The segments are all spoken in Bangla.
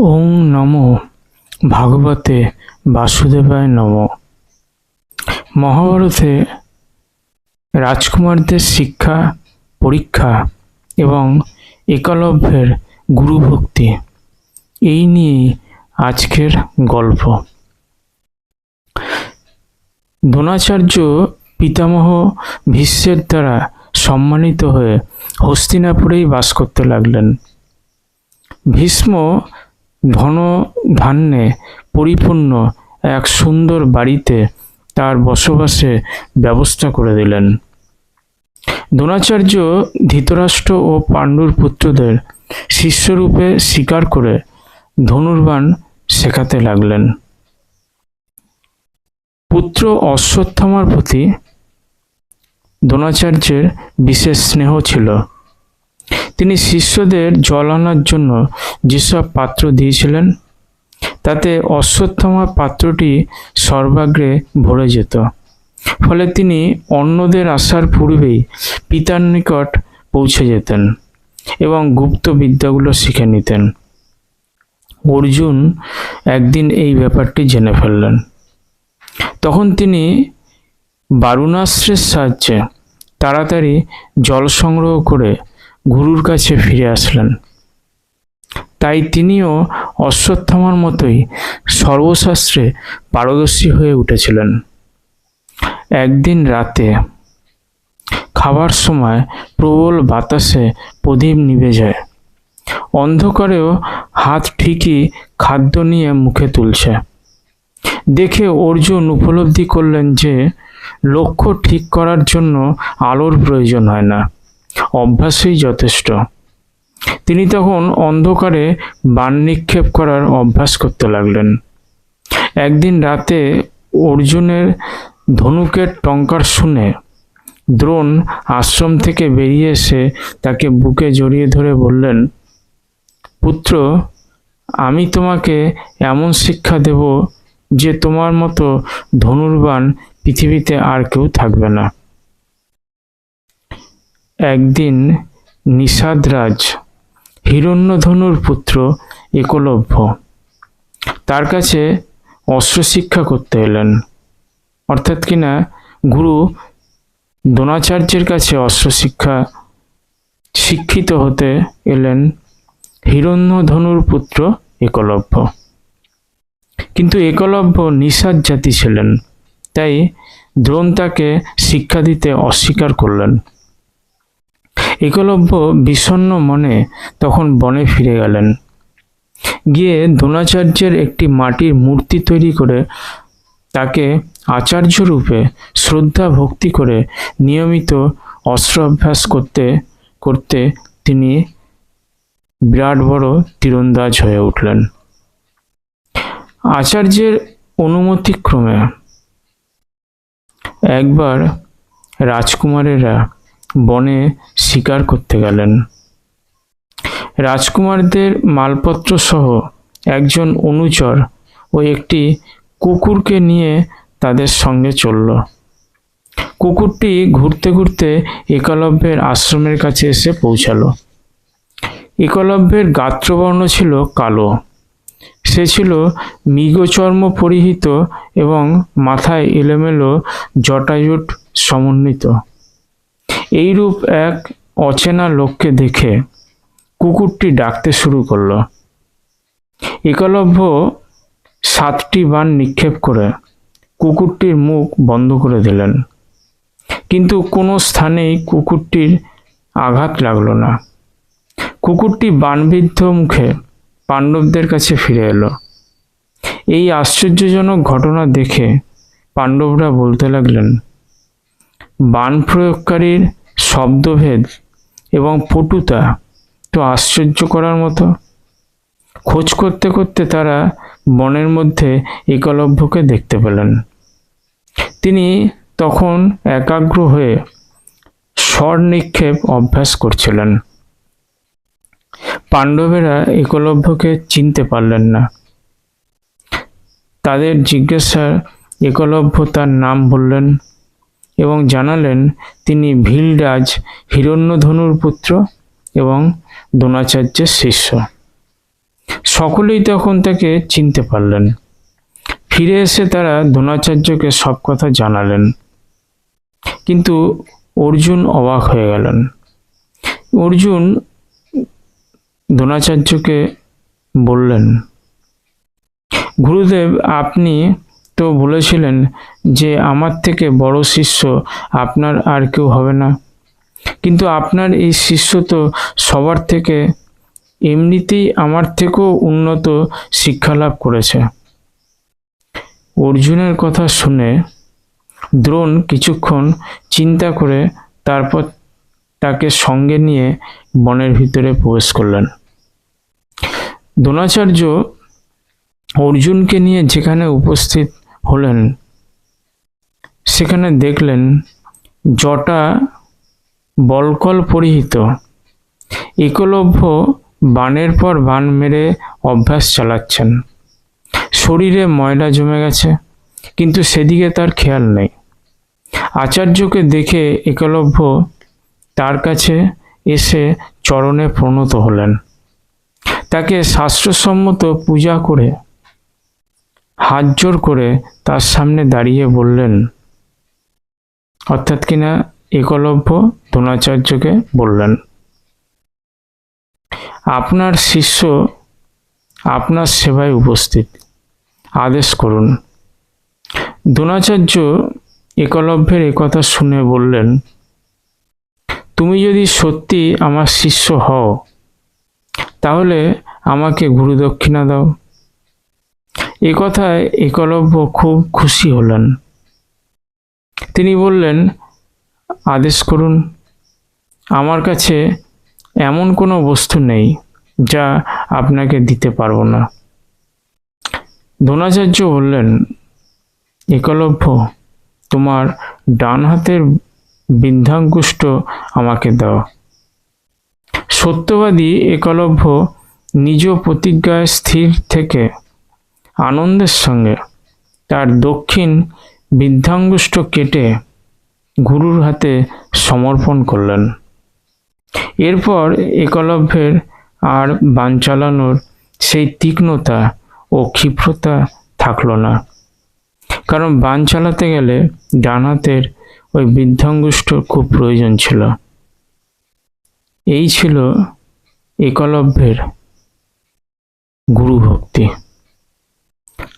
ওং নম। ভাগবতে বাসুদেবায় নম। মহাভারতে রাজকুমারদের শিক্ষা, পরীক্ষা এবং একলব্যের গুরুভক্তি, এই নিয়েই আজকের গল্প। দ্রোণাচার্য পিতামহ ভীষ্মের দ্বারা সম্মানিত হয়ে হস্তিনাপুরেই বাস করতে লাগলেন। ভীষ্ম ধন ধান্যে পরিপূর্ণ এক সুন্দর বাড়িতে তার বসবাসে ব্যবস্থা করে দিলেন। দ্রোণাচার্য ধৃতরাষ্ট্র ও পাণ্ডুর পুত্রদের শিষ্যরূপে স্বীকার করে ধনুর্বাণ শেখাতে লাগলেন। পুত্র অশ্বত্থামার প্রতি দ্রোণাচার্যের বিশেষ স্নেহ ছিল। তিনি শিষ্যদের জল আনার জন্য যেসব পাত্র দিয়েছিলেন, তাতে অশ্বত্থামা পাত্রটি সর্বাগ্রে ভরে যেত। ফলে তিনি অন্যদের আসার পূর্বেই পিতার নিকট পৌঁছে যেতেন এবং গুপ্ত বিদ্যাগুলো শিখে নিতেন। অর্জুন একদিন এই ব্যাপারটি জেনে ফেললেন। তখন তিনি বারুণাস্ত্রের সাহায্যে তাড়াতাড়ি জল সংগ্রহ করে গুরুর কাছে ফিরে আসলেন। তাই তিনিও অশ্বত্থামার মতোই সর্বশাস্ত্রে পারদর্শী হয়ে উঠেছিলেন। একদিন রাতে খাবার সময় প্রবল বাতাসে প্রদীপ নিভে যায়। অন্ধকারেও হাত ঠিকই খাদ্য নিয়ে মুখে তুলছে। দেখে অর্জুন উপলব্ধি করলেন যে লক্ষ্য ঠিক করার জন্য আলোর প্রয়োজন হয় না। অভ্যাসই যথেষ্ট। তিনি তখন অন্ধকারে বান নিক্ষেপ করার অভ্যাস করতে লাগলেন। একদিন রাতে অর্জুনের ধনুকের টঙ্কার শুনে দ্রোণ আশ্রম থেকে বেরিয়ে এসে তাকে বুকে জড়িয়ে ধরে বললেন, পুত্র, আমি তোমাকে এমন শিক্ষা দেব যে তোমার মতো ধনুর্বাণ পৃথিবীতে আর কেউ থাকবে না। একদিন নিষাদরাজ হিরণ্যধনুর পুত্র একলভ্য তার কাছে অস্ত্র শিক্ষা করতে এলেন। অর্থাৎ কিনা গুরু দ্রোণাচার্যের কাছে অস্ত্র শিক্ষা শিক্ষিত হতে এলেন হিরণ্যধনুর পুত্র একলভ্য কিন্তু একলভ্য নিষাদ জাতি ছিলেন, তাই দ্রোণ তাকে শিক্ষা দিতে অস্বীকার করলেন। একলব্য বিষণ্ণ মনে তখন বনে ফিরে গেলেন। গিয়ে দ্রোণাচার্যের একটি মাটির মূর্তি তৈরি করে তাকে আচার্য রূপে শ্রদ্ধা ভক্তি করে নিয়মিত অস্ত্র অভ্যাস করতে করতে তিনি বিরাট বড় তীরন্দাজ হয়ে উঠলেন। আচার্যের অনুমতিক্রমে একবার রাজকুমারেরা বনে শিকার করতে গেলেন। রাজকুমারদের মালপত্র সহ একজন অনুচর ও একটি কুকুরকে নিয়ে তাদের সঙ্গে চলল। কুকুরটি ঘুরতে ঘুরতে একলব্যের আশ্রমের কাছে এসে পৌঁছালো। একলব্যের গাত্রবর্ণ ছিল কালো। সে ছিল মৃগচর্ম পরিহিত এবং মাথায় এলোমেলো জটাজুট সমন্বিত। এইরূপ এক অচেনা লোককে দেখে কুকুরটি ডাকতে শুরু করল। একলভ্য সাতটি বান নিক্ষেপ করে কুকুরটির মুখ বন্ধ করে দিলেন। কিন্তু কোনো স্থানেই কুকুরটির আঘাত লাগল না। কুকুরটি বানবিদ্ধ মুখে পাণ্ডবদের কাছে ফিরে এলো। এই আশ্চর্যজনক ঘটনা দেখে পাণ্ডবরা বলতে লাগলেন, বান প্রয়োগকারীর শব্দভেদ এবং পটুতা তো আশ্চর্য করার মতো। খোঁজ করতে করতে তারা বনের মধ্যে একলভ্যকে দেখতে পেলেন। তিনি তখন একাগ্র হয়ে স্বর নিক্ষেপ অভ্যাস করছিলেন। পাণ্ডবেরা একলভ্যকে চিনতে পারলেন না। তাদের জিজ্ঞাসার একলভ্য তার নাম বললেন এবং জানালেন, তিনি ভীলরাজ হিরণ্যধনুর পুত্র এবং দ্রোণাচার্যের শিষ্য। সকলেই তখন তাকে চিনতে পারলেন। ফিরে এসে তারা দ্রোণাচার্যকে সব কথা জানালেন। কিন্তু অর্জুন অবাক হয়ে গেলেন। অর্জুন দ্রোণাচার্যকে বললেন, গুরুদেব, আপনি তো বলেছিলেন যে, আমার থেকে বড় শিষ্য আপনার আর কেউ হবে না। কিন্তু আপনার এই শিষ্য তো সবার থেকে, এমনিতেই আমার থেকেও উন্নত শিক্ষা লাভ করেছে। অর্জুনের কথা শুনে দ্রোণ কিছুক্ষণ চিন্তা করে তারপর তাকে সঙ্গে নিয়ে বনের ভিতরে প্রবেশ করলেন। দ্রোণাচার্য অর্জুনকে নিয়ে যেখানে উপস্থিত হলেন। সেখানে দেখলেন জটা বলকল পরিহিত। একলভ্য বানের পর বান মেরে অভ্যাস চালাচ্ছেন। শরীরে ময়লা জমে গেছে, কিন্তু সেদিকে তার খেয়াল নেই। আচার্যকে দেখে একলভ্য তার কাছে এসে চরণে প্রণত হলেন। তাকে শাস্ত্রসম্মত পূজা করে হাত জোর করে তার সামনে দাঁড়িয়ে বললেন, অর্থাৎ কিনা একলভ্য দ্রোণাচার্যকে বললেন, আপনার শিষ্য আপনার সেবায় উপস্থিত। আদেশ করুন। দ্রোণাচার্য একলভ্যের একথা শুনে বললেন, তুমি যদি সত্যি আমার শিষ্য হও, তাহলে আমাকে গুরুদক্ষিণা দাও। এ কথায় একলব্য খুব খুশি হলেন। তিনি বললেন, আদেশ করুন, আমার কাছে এমন কোনো বস্তু নেই যা আপনাকে দিতে পারব না। দ্রোণাচার্য বললেন একলভ্য তোমার ডান হাতের বৃদ্ধাঙ্গুষ্ট আমাকে দাও। সত্যবাদী একলভ্য নিজ প্রতিজ্ঞায় স্থির থেকে আনন্দের সঙ্গে। তার দক্ষিণ বৃদ্ধাঙ্গুষ্ট কেটে গুরুর হাতে সমর্পণ করলেন। এরপর একলভ্যের আর বান চালানোর সেই তীক্ষ্ণতা ও ক্ষিপ্রতা থাকল না। কারণ বান চালাতে গেলে ডান হাতের ওই বৃদ্ধাঙ্গুষ্ট খুব প্রয়োজন ছিল। এই ছিল একলভ্যের গুরু ভক্তি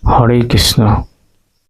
হরে কৃষ্ণ।